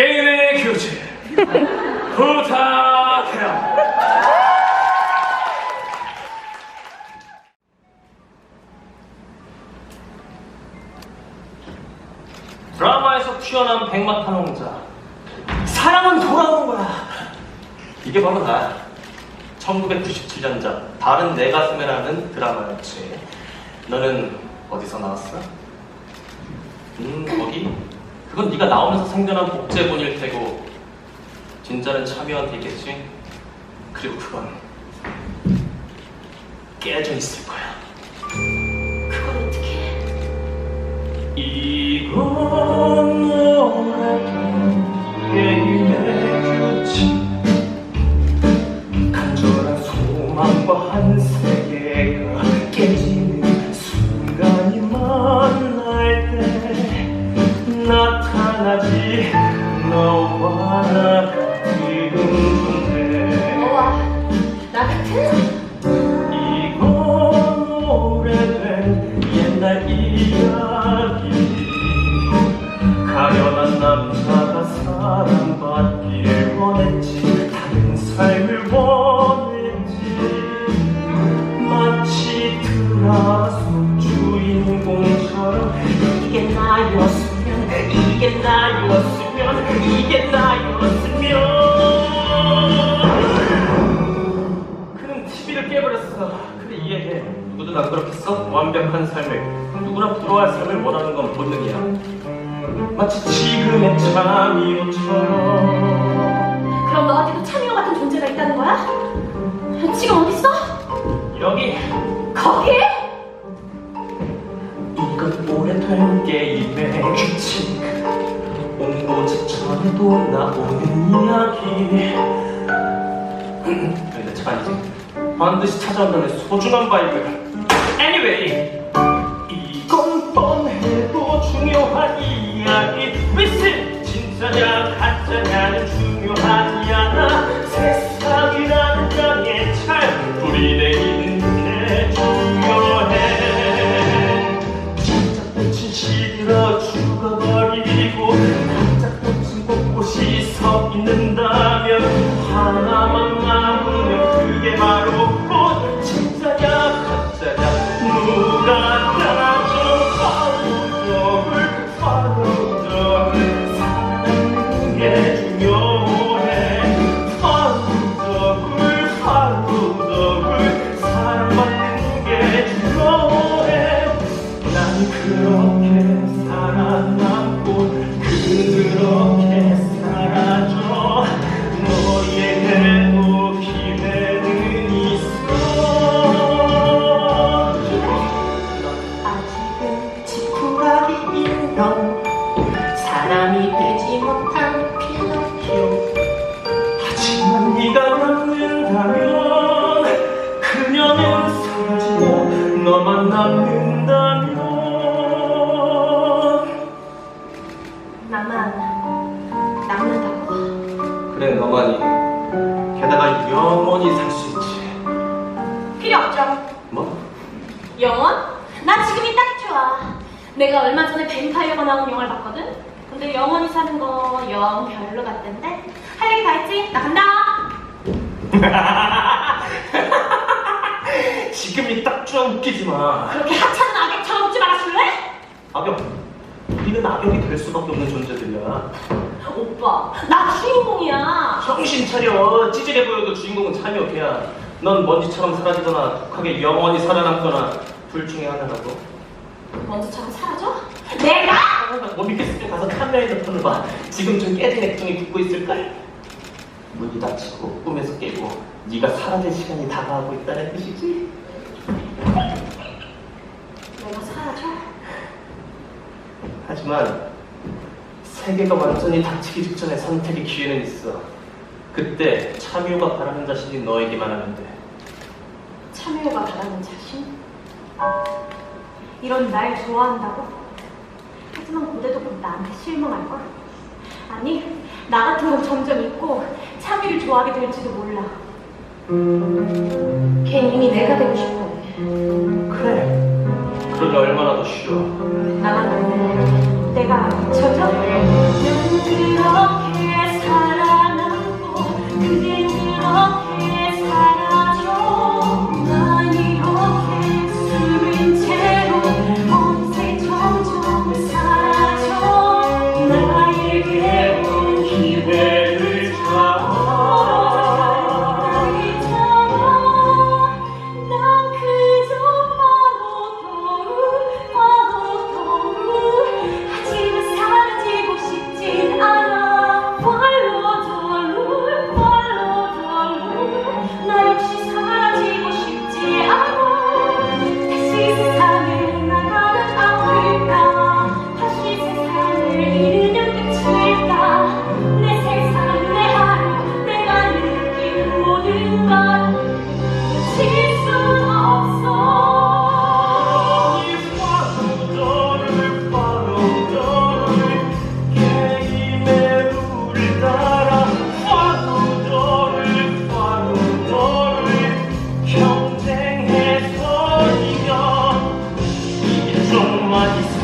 게임의 규칙 부탁해요. 드라마에서 튀어나온 백마 탐험자 사랑은 돌아오는 거야. 이게 바로 나. 1997년작 다른 내 가슴에라는 드라마였지. 너는 어디서 나왔어? 음 거기? 그건 네가 나오면서 생겨난 복제본일 테고 진짜는 참여한테겠지? 그리고 그건 깨져 있을 거야. 그걸 어떻게? 이건 오래된 깨버렸어. 근데 이해해. 누구도 안 그렇겠어? 완벽한 삶을. 누구나 부러워할 삶을 원하는 건 본능이야. 마치 지금의 참이오처럼. 그럼 너한테도 참이오 같은 존재가 있다는 거야? 지금 어디 있어? 여기 거기? 이건 오래된 게임의 규칙. 온고 직전에도 나오는 이야기. 근데 참 아니지. 반드시 찾아온다는 소중한 바이블. Anyway, 이건 뻔해도 중요한 이야기. Listen, 진짜냐 가짜냐는 중요하지 않아. 세상이라는 땅에 잘 불이 내리는 게 중요해. 진짜 진실이라 죽어버리고 가짜 꽃은 곳곳이 서 있는다면 하나만 남으면 그게 바로 인형. 사람이 되지 못한 피노키오. 하지만 네가 남는다면 그녀는 사라지고 너만 남는다면. 나만 남는다고 그래 너만이. 게다가 영원히 살 수 있지. 필요 없죠. 뭐? 영원? 나 지금이 딱 좋아 내가 얼마 전에 뱀파이어가 나온 영화를 봤거든? 근데 영원히 사는 거 영 별로 같던데? 할 얘기 다 했지? 나 간다! 지금이 딱 좋아 웃기지 마. 그렇게 하찮은 악역처럼 웃지 말아줄래? 악역. 우리는 악역이 될 수밖에 없는 존재들이야. 오빠 나 주인공이야. 정신 차려. 찌질해 보여도 주인공은 참여해야. 넌 먼지처럼 사라지거나 독하게 영원히 살아남거나 둘 중에 하나라고 먼지처럼 사라져? 내가? 못 믿겠으면 가서 카메라에 폰을 봐 지금 좀 깨진 액정이 붙고 있을걸 문이 닫히고 꿈에서 깨고 네가 사라질 시간이 다가오고 있다는 뜻이지 내가 사라져? 하지만 세계가 완전히 닥치기 직전에 선택의 기회는 있어 그때 참여가 바라는 자신이 너에게만 하면 돼 참여가 바라는 자신? 이런 날 좋아한다고? 하지만 고대도 곧 나한테 실망할걸? 아니, 나 같은 건 점점 있고 참이를 좋아하게 될지도 몰라. 걘 이미 내가 되고 싶어. 그래 그러기 얼마나 더 쉬워 나만 내가 잊혀져? uma lição.